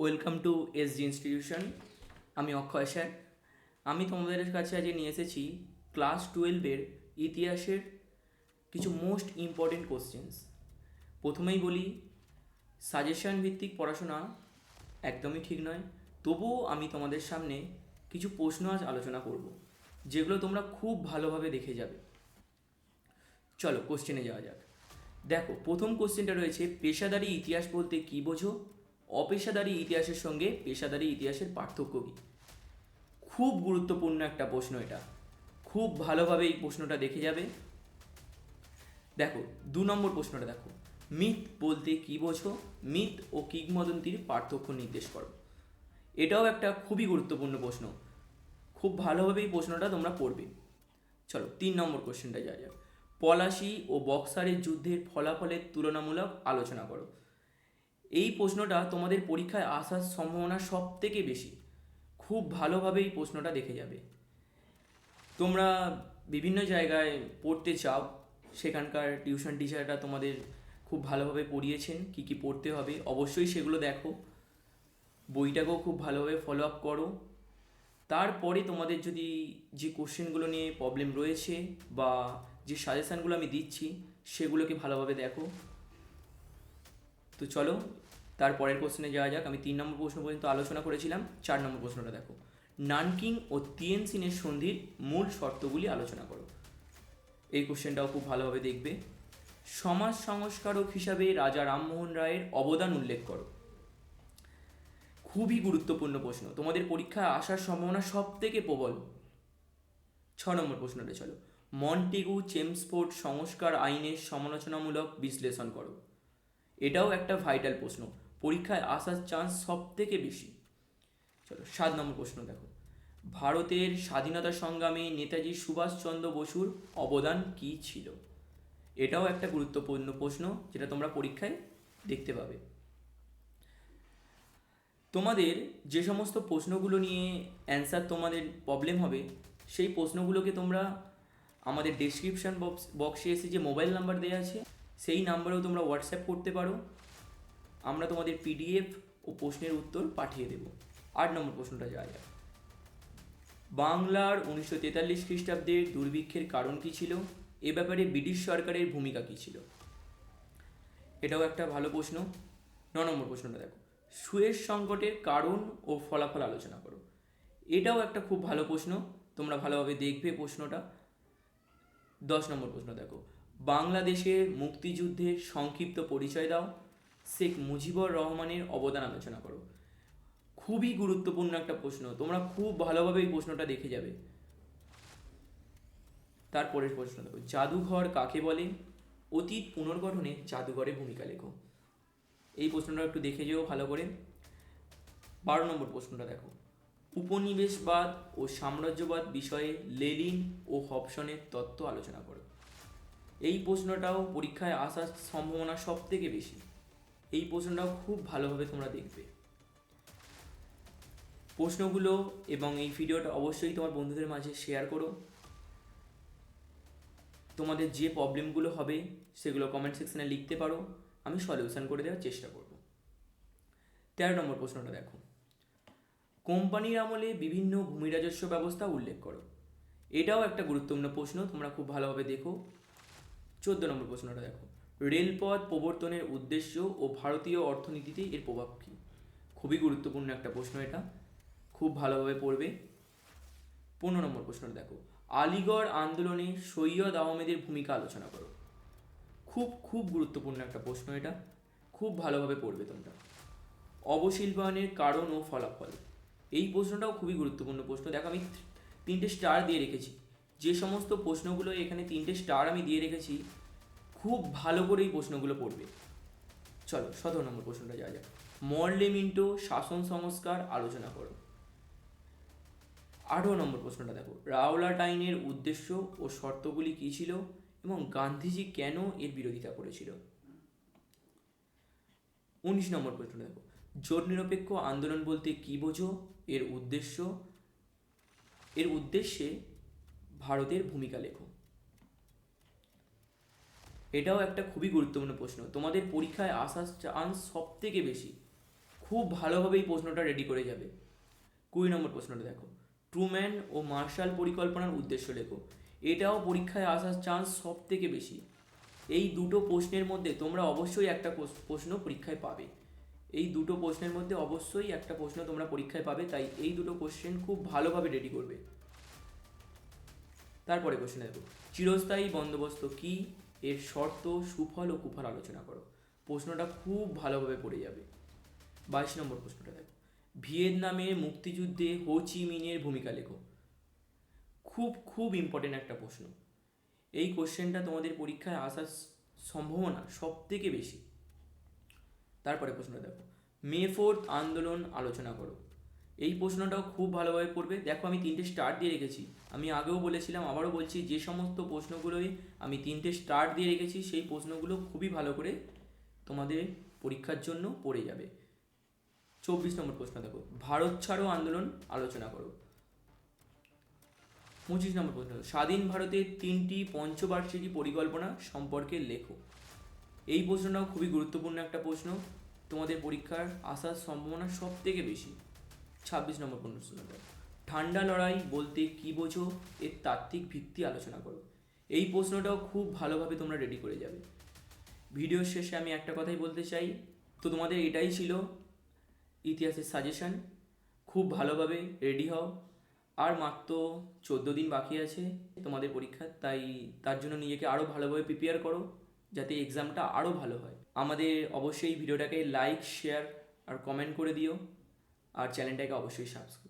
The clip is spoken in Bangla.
Welcome to S G institution আমি অক্ষয় স্যার। আমি তোমাদের কাছে আজকে নিয়ে এসেছি ক্লাস টুয়েলভের ইতিহাসের কিছু মোস্ট ইম্পর্টেন্ট কোশ্চেন্স প্রথমেই বলি সাজেশন ভিত্তিক পড়াশোনা একদমই ঠিক নয়। তবুও আমি তোমাদের সামনে কিছু প্রশ্ন আজ আলোচনা করব, যেগুলো তোমরা খুব ভালোভাবে দেখে যাবে। চলো কোশ্চেনে যাওয়া যাক। দেখো, প্রথম কোশ্চেনটা রয়েছে, পেশাদারি ইতিহাস বলতে কী বোঝো? অপেশাদারি ইতিহাসের সঙ্গে পেশাদারি ইতিহাসের পার্থক্য কী? খুব গুরুত্বপূর্ণ একটা প্রশ্ন এটা। খুব ভালোভাবে এই প্রশ্নটা দেখে যাবে। দেখো, দু নম্বর প্রশ্নটা দেখো। মিথ বলতে কী বোঝো? মিথ ও কিংবদন্তির পার্থক্য নির্দেশ করো। এটাও একটা খুবই গুরুত্বপূর্ণ প্রশ্ন। খুব ভালোভাবে এই প্রশ্নটা তোমরা পড়বে। চলো, তিন নম্বর কোশ্চেনটা যা যাক। পলাশি ও বক্সারের যুদ্ধের ফলাফলের তুলনামূলক আলোচনা করো। এই প্রশ্নটা তোমাদের পরীক্ষায় আসার সম্ভাবনা সব থেকে বেশি। খুব ভালোভাবে এই প্রশ্নটা দেখে যাবে। তোমরা বিভিন্ন জায়গায় পড়তে চাও, সেখানকার টিউশন টিচাররা তোমাদের খুব ভালোভাবে পড়িয়েছেন, কি কি পড়তে হবে, অবশ্যই সেগুলো দেখো। বইটাকেও খুব ভালোভাবে ফলো আপ করো। তারপরে তোমাদের যদি যে কোশ্চেনগুলো নিয়ে প্রবলেম রয়েছে বা যে সাজেশানগুলো আমি দিচ্ছি, সেগুলোকে ভালোভাবে দেখো। তো চলো, তার পরের কোশ্চেনে যাওয়া যাক। আমি তিন নম্বর প্রশ্ন পর্যন্ত আলোচনা করেছিলাম, চার নম্বর প্রশ্নটা দেখো। নানকিং ও তিয়েনসিনের সন্ধির মূল শর্তগুলি আলোচনা করো। এই কোশ্চেনটাও খুব ভালোভাবে দেখবে। সমাজ সংস্কারক হিসাবে রাজা রামমোহন রায়ের অবদান উল্লেখ করো। খুবই গুরুত্বপূর্ণ প্রশ্ন। তোমাদের পরীক্ষায় আসার সম্ভাবনা সব থেকে প্রবল। ছ নম্বর প্রশ্নটা চলো। মন্টেগু চেমসফোর্ড সংস্কার আইনের সমালোচনামূলক বিশ্লেষণ করো। এটাও একটা ভাইটাল প্রশ্ন। পরীক্ষায় আসার চান্স সব থেকে বেশি। চলো, সাত নম্বর প্রশ্ন দেখো। ভারতের স্বাধীনতা সংগ্রামে নেতাজি সুভাষচন্দ্র বসুর অবদান কী ছিল? এটাও একটা গুরুত্বপূর্ণ প্রশ্ন, যেটা তোমরা পরীক্ষায় দেখতে পাবে। তোমাদের যে সমস্ত প্রশ্নগুলো নিয়ে অ্যান্সার তোমাদের প্রবলেম হবে, সেই প্রশ্নগুলোকে তোমরা আমাদের ডেসক্রিপশন বক্স বক্সে এসে যে মোবাইল নাম্বার দেওয়া আছে সেই নাম্বারেও তোমরা হোয়াটসঅ্যাপ করতে পারো। আমরা তোমাদের পিডিএফ ও প্রশ্নের উত্তর পাঠিয়ে দেব। আট নম্বর প্রশ্নটা যাওয়া যাক বাংলার উনিশশো তেতাল্লিশ খ্রিস্টাব্দের দুর্ভিক্ষের কারণ কী ছিল? এ ব্যাপারে ব্রিটিশ সরকারের ভূমিকা কী ছিল? এটাও একটা ভালো প্রশ্ন। ন নম্বর প্রশ্নটা দেখো। সুয়েজ সংকটের কারণ ও ফলাফল আলোচনা করো। এটাও একটা খুব ভালো প্রশ্ন। তোমরা ভালোভাবে দেখবে প্রশ্নটা। দশ নম্বর প্রশ্ন দেখো। বাংলাদেশের মুক্তিযুদ্ধের সংক্ষিপ্ত পরিচয় দাও। শেখ মুজিবুর রহমানের অবদান আলোচনা করো। খুবই গুরুত্বপূর্ণ একটা প্রশ্ন। তোমরা খুব ভালোভাবে এই প্রশ্নটা দেখে যাবে। তারপরের প্রশ্ন দেখো। জাদুঘর কাকে বলে? অতীত পুনর্গঠনে জাদুঘরের ভূমিকা লেখো। এই প্রশ্নটা একটু দেখে যেও ভালো করে। বারো নম্বর প্রশ্নটা দেখো। উপনিবেশবাদ ও সাম্রাজ্যবাদ বিষয়ে লেলিন ও হবসনের তত্ত্ব আলোচনা করো। এই প্রশ্নটাও পরীক্ষায় আসার সম্ভাবনা সব থেকে বেশি। এই প্রশ্নটাও খুব ভালোভাবে তোমরা দেখবে। প্রশ্নগুলো এবং এই ভিডিওটা অবশ্যই তোমার বন্ধুদের মাঝে শেয়ার করো। তোমাদের যে প্রবলেমগুলো হবে, সেগুলো কমেন্ট সেকশনে লিখতে পারো। আমি সলিউশন করে দেওয়ার চেষ্টা করব। তেরো নম্বর প্রশ্নটা দেখো। কোম্পানির আমলে বিভিন্ন ভূমি রাজস্ব ব্যবস্থা উল্লেখ করো। এটাও একটা গুরুত্বপূর্ণ প্রশ্ন, তোমরা খুব ভালোভাবে দেখো। চোদ্দ নম্বর প্রশ্নটা দেখো। রেলপথ প্রবর্তনের উদ্দেশ্য ও ভারতীয় অর্থনীতিতে এর প্রভাব কী? খুবই গুরুত্বপূর্ণ একটা প্রশ্ন এটা। খুব ভালোভাবে পড়বে। পনেরো নম্বর প্রশ্নটা দেখো। আলিগড় আন্দোলনে সৈয়দ আহমেদের ভূমিকা আলোচনা করো। খুব খুব গুরুত্বপূর্ণ একটা প্রশ্ন এটা। খুব ভালোভাবে পড়বে তোমরা। অবশিল্পায়নের কারণ ও ফলাফল। এই প্রশ্নটাও খুবই গুরুত্বপূর্ণ প্রশ্ন। দেখো আমি তিনটে স্টার দিয়ে রেখেছি। যে সমস্ত প্রশ্নগুলো এখানে তিনটে স্টার আমি দিয়ে রেখেছি, খুব ভালো করে এই প্রশ্নগুলো পড়বে। চলো, সতেরো নম্বর প্রশ্নটা যা যাক। মর্লে মিন্টো, শাসন সংস্কার, আলোচনা করো। আঠেরো নম্বর প্রশ্নটা দেখো। রাওলাট আইনের উদ্দেশ্য ও শর্তগুলি কী ছিল এবং গান্ধীজি কেন এর বিরোধিতা করেছিল? উনিশ নম্বর প্রশ্নটা দেখো। জোট নিরপেক্ষ আন্দোলন বলতে কী বোঝো? এর উদ্দেশ্য? এর উদ্দেশ্যে ভারতের ভূমিকা লেখো। এটাও একটা খুবই গুরুত্বপূর্ণ প্রশ্ন। তোমাদের পরীক্ষায় আসার চান্স সব থেকে বেশি। খুব ভালোভাবে এই প্রশ্নটা রেডি করে যাবে। কুড়ি নম্বর প্রশ্নটা দেখো। ট্রুম্যান ও মার্শাল পরিকল্পনার উদ্দেশ্য লেখো। এটাও পরীক্ষায় আসার চান্স সব থেকে বেশি। এই দুটো প্রশ্নের মধ্যে তোমরা অবশ্যই একটা প্রশ্ন পরীক্ষায় পাবে। এই দুটো প্রশ্নের মধ্যে অবশ্যই একটা প্রশ্ন তোমরা পরীক্ষায় পাবে, তাই এই দুটো কোশ্চেন খুব ভালোভাবে রেডি করবে। তারপরে কোশ্চেন দেখো। চিরস্থায়ী বন্দোবস্ত কি? এর শর্ত, সুফল ও কুফল আলোচনা করো। প্রশ্নটা খুব ভালোভাবে পড়ে যাবে। বাইশ নম্বর প্রশ্নটা দেখো। ভিয়েতনামের মুক্তিযুদ্ধে হো চি মিনের ভূমিকা লেখো। খুব খুব ইম্পর্টেন্ট একটা প্রশ্ন। এই কোশ্চেনটা তোমাদের পরীক্ষায় আসার সম্ভাবনা সব থেকে বেশি। তারপরে প্রশ্নটা দেখো। মে ফোর্থ আন্দোলন আলোচনা করো। এই প্রশ্নটাও খুব ভালোভাবে পড়বে। দেখো আমি তিনটে স্টার দিয়ে রেখেছি। আমি আগেও বলেছিলাম, আবারও বলছি, যে সমস্ত প্রশ্নগুলোই আমি তিনটে স্টার দিয়ে রেখেছি, সেই প্রশ্নগুলো খুবই ভালো করে তোমাদের পরীক্ষার জন্য পড়ে যাবে। চব্বিশ নম্বর প্রশ্ন দেখো, ভারত ছাড়ো আন্দোলন আলোচনা করো। পঁচিশ নম্বর প্রশ্ন, স্বাধীন ভারতের তিনটি পঞ্চবার্ষিকী পরিকল্পনা সম্পর্কে লেখো। এই প্রশ্নটাও খুবই গুরুত্বপূর্ণ একটা প্রশ্ন। তোমাদের পরীক্ষার আসার সম্ভাবনা সব থেকে বেশি। ছাব্বিশ নম্বর প্রশ্ন দেখো ঠান্ডা লড়াই বলতে কি বোঝো, এর তাত্ত্বিক ভিত্তি আলোচনা করো। এই প্রশ্নটাও খুব ভালোভাবে তোমরা রেডি করে যাবে। ভিডিওর শেষে আমি একটা কথাই বলতে চাই, তো তোমাদের এটাই ছিল ইতিহাসের সাজেশন খুব ভালোভাবে রেডি হও। আর মাত্র চোদ্দ দিন বাকি আছে তোমাদের পরীক্ষা, তাই তার জন্য নিজেকে আরও ভালোভাবে প্রিপেয়ার করো, যাতে এক্সামটা আরও ভালো হয়। আমাদের অবশ্যই ভিডিওটাকে লাইক শেয়ার আর কমেন্ট করে দিও। আর চ্যানেলটাকে অবশ্যই সাবস্ক্রাইব